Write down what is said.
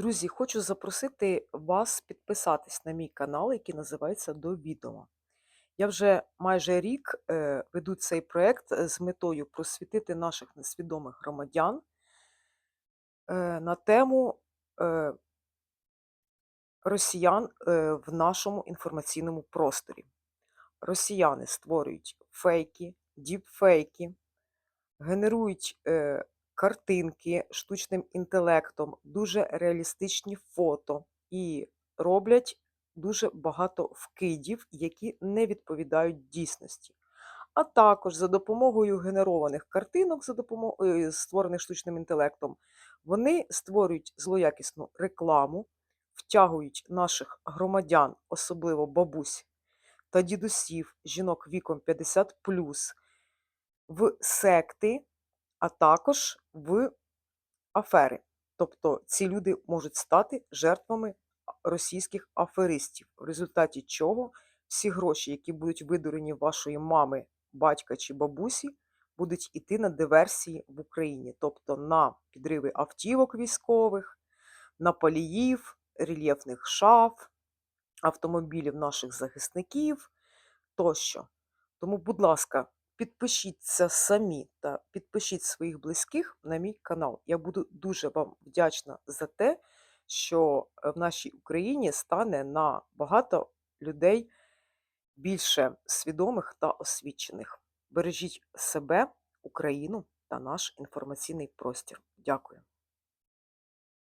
Друзі, хочу запросити вас підписатись на мій канал, який називається До відома. Я вже майже рік е, веду цей проєкт е, з метою просвітити наших несвідомих громадян е, на тему росіян в нашому інформаційному просторі. Росіяни створюють фейки, діпфейки, генерують картинки штучним інтелектом, дуже реалістичні фото і роблять дуже багато вкидів, які не відповідають дійсності. А також за допомогою генерованих картинок, за допомогою створених штучним інтелектом, вони створюють злоякісну рекламу, втягують наших громадян, особливо бабусь та дідусів, жінок віком 50 в секти, а також в афери. Тобто ці люди можуть стати жертвами російських аферистів, в результаті чого всі гроші, які будуть видурені вашої мами, батька чи бабусі, будуть йти на диверсії в Україні, тобто на підриви автівок військових, на паліїв, рельєфних шаф, автомобілів наших захисників тощо. Тому, будь ласка, підпишіться самі та підпишіть своїх близьких на мій канал. Я буду дуже вам вдячна за те, що е, в нашій Україні стане на багато людей більше свідомих та освічених. Бережіть себе, Україну та наш інформаційний простір. Дякую.